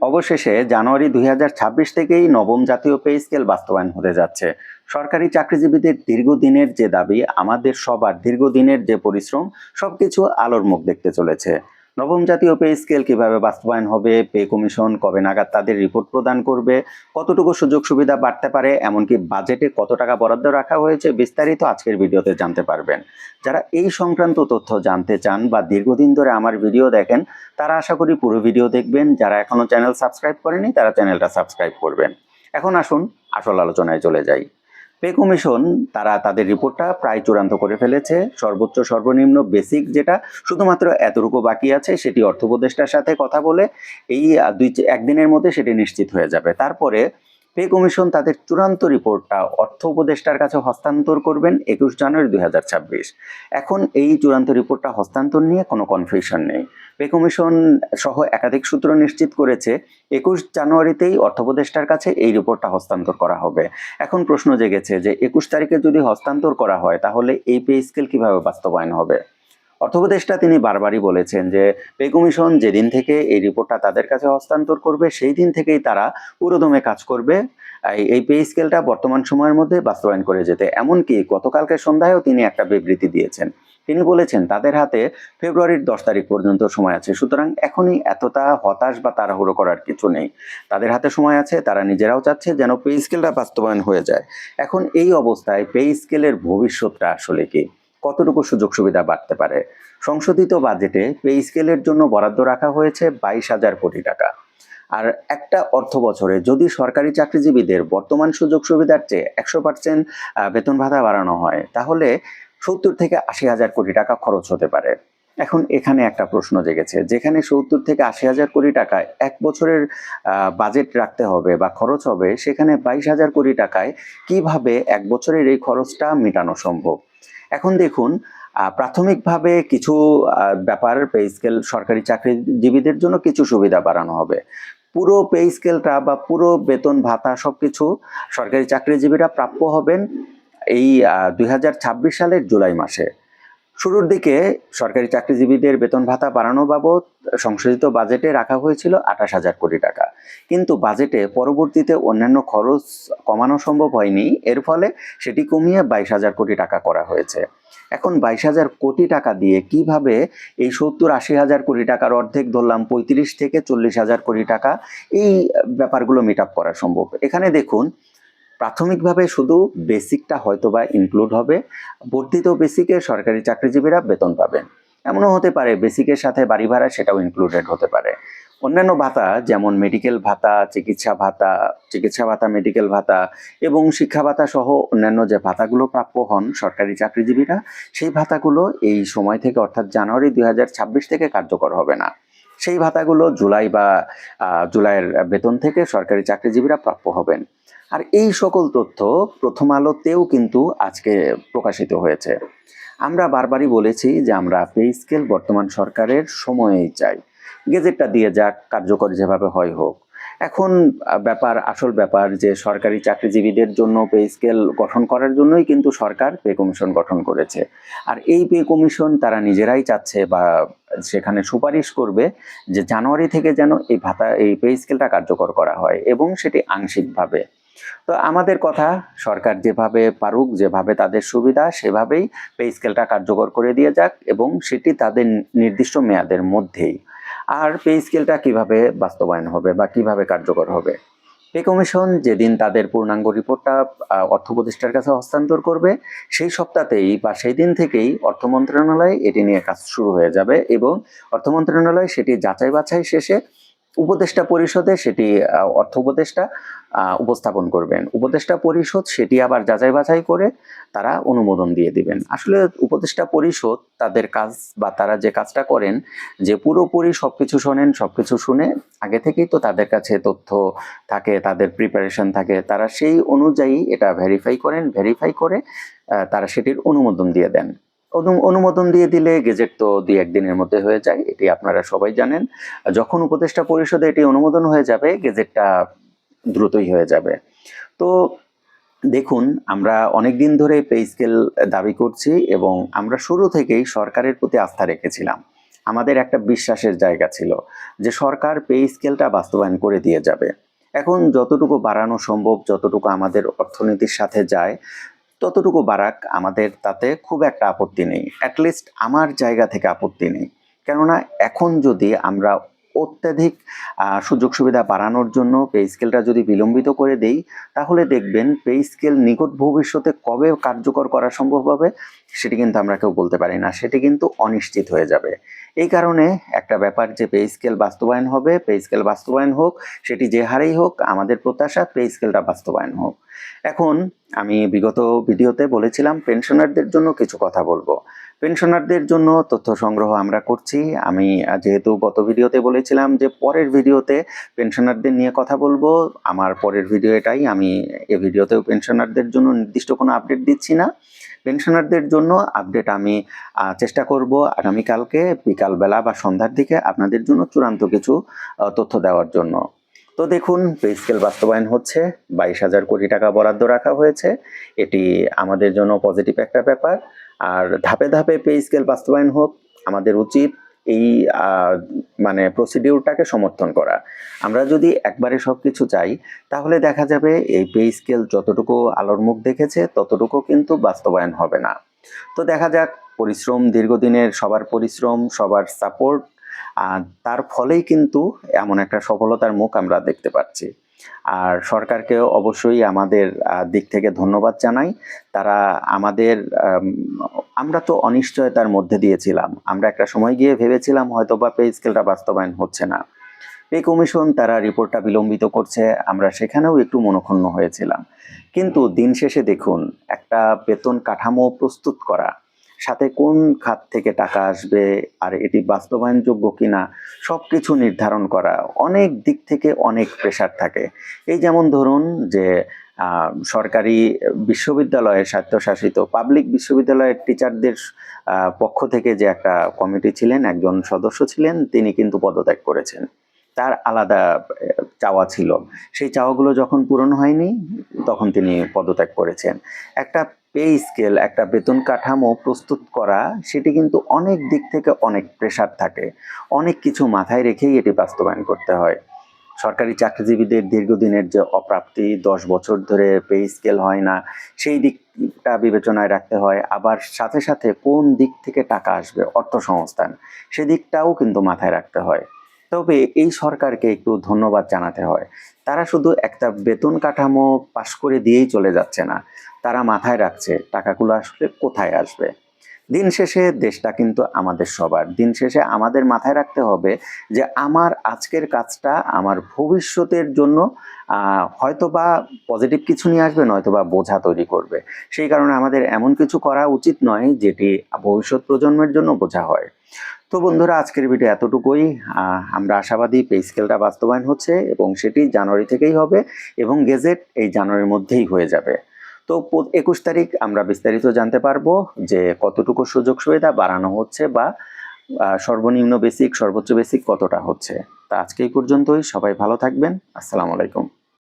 অবশেষে জানুয়ারি দুই হাজার ছাব্বিশ থেকেই নবম জাতীয় পে স্কেল বাস্তবায়ন হতে যাচ্ছে। সরকারি চাকরিজীবীদের দীর্ঘদিনের যে দাবি, আমাদের সবার দীর্ঘদিনের যে পরিশ্রম, সবকিছু আলোর মুখ দেখতে চলেছে। নবম জাতীয় পে স্কেল কীভাবে বাস্তবায়ন হবে, পে কমিশন কবে নাগাদ তাদের রিপোর্ট প্রদান করবে, কতটুকু সুযোগ সুবিধা বাড়তে পারে, এমনকি বাজেটে কত টাকা বরাদ্দ রাখা হয়েছে বিস্তারিত আজকের ভিডিওতে জানতে পারবেন। যারা এই সংক্রান্ত তথ্য জানতে চান বা দীর্ঘদিন ধরে আমার ভিডিও দেখেন, তারা আশা করি পুরো ভিডিও দেখবেন। যারা এখনও চ্যানেল সাবস্ক্রাইব করেনি তারা চ্যানেলটা সাবস্ক্রাইব করবেন। এখন আসুন আসল আলোচনায় চলে যাই। পে কমিশন, তারা তাদের রিপোর্টটা প্রায় চূড়ান্ত করে ফেলেছে। সর্বোচ্চ, সর্বনিম্ন, বেসিক যেটা শুধুমাত্র এতটুকু বাকি আছে, সেটি অর্থ উপদেষ্টার সাথে কথা বলে এই দুই, একদিনের মধ্যে সেটি নিশ্চিত হয়ে যাবে। তারপরে পে কমিশন তাদের চূড়ান্ত রিপোর্টটা অর্থ উপদেষ্টার কাছে হস্তান্তর করবেন একুশ জানুয়ারি দুই হাজার ছাব্বিশ। এখন এই চূড়ান্ত রিপোর্টটা হস্তান্তর নিয়ে কোনো কনফিউশন নেই। পে কমিশন সহ একাধিক সূত্র নিশ্চিত করেছে, একুশ জানুয়ারিতেই অর্থ উপদেষ্টার কাছে এই রিপোর্টটা হস্তান্তর করা হবে। এখন প্রশ্ন জেগেছে যে, একুশ তারিখে যদি হস্তান্তর করা হয়, তাহলে এই পে স্কেল কীভাবে বাস্তবায়ন হবে? অর্থ উপদেষ্টা তিনি বারবারই বলেছেন যে পে কমিশন যেদিন থেকে এই রিপোর্টটা তাদের কাছে হস্তান্তর করবে, সেই দিন থেকেই তারা পুরোদমে কাজ করবে। এই- এই পে স্কেলটা বর্তমান সময়ের মধ্যে বাস্তবায়ন করে যেতে। এমনকি গতকালকে সন্ধ্যায়ও তিনি একটা বিবৃতি দিয়েছেন। তিনি বলেছেন, তাদের হাতে ফেব্রুয়ারির দশ তারিখ পর্যন্ত সময় আছে। সুতরাং এখনই এতটা হতাশ বা তাড়াহুড়ো করার কিছু নেই। তাদের হাতে সময় আছে, তারা নিজেরাও চাচ্ছে যেন পে স্কেলটা বাস্তবায়ন হয়ে যায়। এখন এই অবস্থায় পে স্কেলের ভবিষ্যৎটা আসলে কি? কতটুকু সুযোগ সুবিধা বাড়তে পারে? সংশোধিত বাজেটে পে স্কেলের জন্য বরাদ্দ রাখা হয়েছে বাইশ হাজার কোটি টাকা। আর একটা অর্থ বছরে যদি সরকারি চাকরিজীবীদের বর্তমান সুযোগ সুবিধার চেয়ে একশো পার্সেন্ট বেতন ভাতা বাড়ানো হয়, তাহলে সত্তর থেকে আশি হাজার কোটি টাকা খরচ হতে পারে। এখন এখানে একটা প্রশ্ন জেগেছে, যেখানে সত্তর থেকে আশি হাজার কোটি টাকা এক বছরের বাজেট রাখতে হবে বা খরচ হবে, সেখানে বাইশ হাজার কোটি টাকায় কীভাবে এক বছরের এই খরচটা মেটানো সম্ভব? এখন দেখুন প্রাথমিকভাবে কিছু ব্যাপার পে স্কেল সরকারি চাকরিজীবীদের জন্য কিছু সুবিধা বাড়ানো হবে। পুরো পে স্কেলটা বা পুরো বেতন ভাতা সব কিছু সরকারি চাকরিজীবীরা প্রাপ্য হবেন এই দু হাজার ছাব্বিশ সালের জুলাই মাসে। শুরুর দিকে সরকারি চাকরিজীবীদের বেতন ভাতা বাড়ানো বাবদ সংশোধিত বাজেটে রাখা হয়েছিল আঠাশ হাজার কোটি টাকা। কিন্তু বাজেটে পরবর্তীতে অন্যান্য খরচ কমানো সম্ভব হয়নি। এর ফলে সেটি কমিয়ে বাইশ হাজার কোটি টাকা করা হয়েছে। এখন বাইশ হাজার কোটি টাকা দিয়ে কীভাবে এই সত্তর আশি হাজার কোটি টাকার অর্ধেক ধরলাম পঁয়ত্রিশ থেকে চল্লিশ হাজার কোটি টাকা, এই ব্যাপারগুলো মিট করা সম্ভব? এখানে দেখুন প্রাথমিকভাবে শুধু বেসিকটা হয়তো বা ইনক্লুড হবে, বর্ধিত বেসিকে সরকারি চাকরিজীবীরা বেতন পাবেন। এমনও হতে পারে বেসিকের সাথে বাড়ি ভাড়া সেটাও ইনক্লুডেড হতে পারে। অন্যান্য ভাতা যেমন মেডিকেল ভাতা, চিকিৎসা ভাতা চিকিৎসা ভাতা মেডিকেল ভাতা এবং শিক্ষা ভাতা সহ অন্যান্য যে ভাতাগুলো প্রাপ্য হন সরকারি চাকরিজীবীরা, সেই ভাতাগুলো এই সময় থেকে অর্থাৎ জানুয়ারি দুই হাজার ছাব্বিশ থেকে কার্যকর হবে না। সেই ভাতাগুলো জুলাই বা জুলাইয়ের বেতন থেকে সরকারি চাকরিজীবীরা প্রাপ্য হবেন। আর এই সকল তথ্য প্রথম আলোতেও কিন্তু আজকে প্রকাশিত হয়েছে। আমরা বারবারই বলেছি যে আমরা পে স্কেল বর্তমান সরকারের সময়েই চাই। গেজেটটা দিয়ে যাক, কার্যকর যেভাবে হয় হোক। এখন ব্যাপার, আসল ব্যাপার যে সরকারি চাকরিজীবীদের জন্য পে স্কেল গঠন করার জন্যই কিন্তু সরকার পে কমিশন গঠন করেছে। আর এই পে কমিশন তারা নিজেরাই চাচ্ছে বা সেখানে সুপারিশ করবে যে জানুয়ারি থেকে যেন এই ভাতা, এই পে স্কেলটা কার্যকর করা হয় এবং সেটি আংশিকভাবে। তো আমাদের কথা, সরকার যেভাবে পারুক, যেভাবে তাদের সুবিধা, সেভাবেই পে স্কেলটা কার্যকর করে দিয়ে যাক এবং সেটি তাদের নির্দিষ্ট মেয়াদের মধ্যেই। আর পে স্কেলটা কীভাবে বাস্তবায়ন হবে বা কীভাবে কার্যকর হবে? পে কমিশন যেদিন তাদের পূর্ণাঙ্গ রিপোর্টটা অর্থ উপদেষ্টার কাছে হস্তান্তর করবে, সেই সপ্তাহতেই বা সেই দিন থেকেই অর্থ মন্ত্রণালয় এটি নিয়ে কাজ শুরু হয়ে যাবে এবং অর্থ মন্ত্রণালয় সেটি যাচাই বাছাই শেষে উপদেষ্টা পরিষদে সেটি অর্থ উপদেষ্টা উপস্থাপন করবেন। উপদেষ্টা পরিষদ সেটি আবার যাচাই বাছাই করে তারা অনুমোদন দিয়ে দিবেন। আসলে উপদেষ্টা পরিষদ তাদের কাজ বা তারা যে কাজটা করেন, যে পুরোপুরি সব কিছু শোনেন সব কিছু শুনে আগে থেকেই তো তাদের কাছে তথ্য থাকে, তাদের প্রিপারেশন থাকে, তারা সেই অনুযায়ী এটা ভেরিফাই করেন ভেরিফাই করে তারা সেটির অনুমোদন দিয়ে দেন। অনুমোদন দিয়ে দিলে গেজেট তো দুই একদিনের মধ্যে হয়ে যায়, এটি আপনারা সবাই জানেন। যখন উপদেষ্টা পরিষদে এটি অনুমোদন হয়ে যাবে, গেজেটটা দ্রুতই হয়ে যাবে। তো দেখুন, আমরা অনেক দিন ধরে পে স্কেল দাবি করছি এবং আমরা শুরু থেকেই সরকারের প্রতি আস্থা রেখেছিলাম। আমাদের একটা বিশ্বাসের জায়গা ছিল যে সরকার পে স্কেলটা বাস্তবায়ন করে দিয়ে যাবে। এখন যতটুকু বাড়ানো সম্ভব, যতটুকু আমাদের অর্থনীতির সাথে যায় ততটুকু বাড়াক আমাদের তাতে খুব একটা আপত্তি নেই। অ্যাটলিস্ট আমার জায়গা থেকে আপত্তি নেই। কেননা এখন যদি আমরা অত্যাধিক সুযোগ সুবিধা বাড়ানোর জন্য পে স্কেলটা যদি বিলম্বিত করে দেই, তাহলে দেখবেন পে স্কেল নিকট ভবিষ্যতে কবে কার্যকর করা সম্ভব হবে, সেটি কিন্তু আমরা কেউ বলতে পারি না। সেটি কিন্তু অনিশ্চিত হয়ে যাবে। এই কারণে একটা ব্যাপার যে পে স্কেল বাস্তবায়ন হবে পে স্কেল বাস্তবায়ন হোক, সেটি যে হারেই হোক, আমাদের প্রত্যাশা পে স্কেলটা বাস্তবায়ন হোক। এখন আমি বিগত ভিডিওতে বলেছিলাম পেনশনারদের জন্য কিছু কথা বলব। পেনশনারদের জন্য তথ্য সংগ্রহ আমরা করছি। আমি যেহেতু গত ভিডিওতে বলেছিলাম যে পরের ভিডিওতে পেনশনারদের নিয়ে কথা বলব, আমার পরের ভিডিও এটাই, আমি এ ভিডিওতেও পেনশনারদের জন্য নির্দিষ্ট কোনো আপডেট দিচ্ছি না। পেনশনারদের জন্য আপডেট আমি চেষ্টা করব আগামীকালকে বিকালবেলা বা সন্ধ্যার দিকে আপনাদের জন্য চূড়ান্ত কিছু তথ্য দেওয়ার জন্য। তো দেখুন পে স্কেল বাস্তবায়ন হচ্ছে, বাইশ হাজার কোটি টাকা বরাদ্দ রাখা হয়েছে, এটি আমাদের জন্য পজিটিভ একটা ব্যাপার। আর ধাপে ধাপে পে স্কেল বাস্তবায়ন হোক, আমাদের উচিত এই মানে প্রসিডিউরটাকে সমর্থন করা। আমরা যদি একবারে সব কিছু চাই, তাহলে দেখা যাবে এই পে স্কেল যতটুকু আলোর মুখ দেখেছে, ততটুকু কিন্তু বাস্তবায়ন হবে না। তো দেখা যাক, পরিশ্রম, দীর্ঘদিনের সবার পরিশ্রম, সবার সাপোর্ট আর তার ফলেই কিন্তু এমন একটা সফলতার মুখ আমরা দেখতে পাচ্ছি। আর সরকারকে অবশ্যই আমাদের দিক থেকে ধন্যবাদ জানাই। তারা আমাদের আমরা তো অনিশ্চয়তার মধ্যে দিয়েছিলাম। আমরা একটা সময় গিয়ে ভেবেছিলাম হয়তো বা পে স্কেলটা বাস্তবায়ন হচ্ছে না। পে কমিশন তারা রিপোর্টটা বিলম্বিত করছে, আমরা সেখানেও একটু মনক্ষুণ্ণ হয়েছিলাম। কিন্তু দিন শেষে দেখুন, একটা বেতন কাঠামো প্রস্তুত করা সাথে কোন খাত থেকে টাকা আসবে, আর এটি বাস্তবায়নযোগ্য কিনা সব কিছু নির্ধারণ করা অনেক দিক থেকে অনেক প্রেশার থাকে। এই যেমন ধরুন যে সরকারি বিশ্ববিদ্যালয়ের স্বায়ত্তশাসিত পাবলিক বিশ্ববিদ্যালয়ের টিচারদের পক্ষ থেকে যে একটা কমিটি ছিলেন, একজন সদস্য ছিলেন, তিনি কিন্তু পদত্যাগ করেছেন। তার আলাদা চাওয়া ছিল। সেই চাওয়াগুলো যখন পূরণ হয়নি, তখন তিনি পদত্যাগ করেছেন। একটা পে স্কেল, একটা বেতন কাঠামো প্রস্তুত করা, সেটি কিন্তু অনেক দিক থেকে অনেক প্রেশার থাকে। অনেক কিছু মাথায় রেখেই এটি বাস্তবায়ন করতে হয়। সরকারি চাকরিজীবীদের দীর্ঘদিনের যে অপ্রাপ্তি, দশ বছর ধরে পে স্কেল হয় না, সেই দিকটা বিবেচনায় রাখতে হয়। আবার সাথে সাথে কোন দিক থেকে টাকা আসবে অর্থ সংস্থান সেদিকটাও কিন্তু মাথায় রাখতে হয়। তবে এই সরকারকে একটু ধন্যবাদ জানাতে হয়। তারা শুধু একটা বেতন কাঠামো পাশ করে দিয়েই চলে যাচ্ছে না। তারা মাথায় রাখছে, টাকাগুলো আসলে কোথায় আসবে? দিন শেষে দেশটা কিন্তু আমাদের সবার। দিন শেষে আমাদের মাথায় রাখতে হবে যে আমার আজকের কাজটা আমার ভবিষ্যতের জন্য হয়তোবা পজিটিভ কিছু নিয়ে আসবে, নয়তোবা বোঝা তৈরি করবে। সেই কারণে আমাদের এমন কিছু করা উচিত নয় যেটি ভবিষ্যৎ প্রজন্মের জন্য বোঝা হয়। তো বন্ধুরা, আজকের ভিডিও এতটুকুই। আমরা আশাবাদী পে স্কেলটা বাস্তবায়ন হচ্ছে এবং সেটি জানুয়ারি থেকেই হবে এবং গেজেট এই জানুয়ারির মধ্যেই হয়ে যাবে। তো একুশ তারিখ আমরা বিস্তারিত জানতে পারব যে কতটুকু সুযোগ সুবিধা বাড়ানো হচ্ছে বা সর্বনিম্ন বেসিক সর্বোচ্চ বেসিক কতটা হচ্ছে। তা আজকে এই পর্যন্তই। সবাই ভালো থাকবেন। আসসালামু আলাইকুম।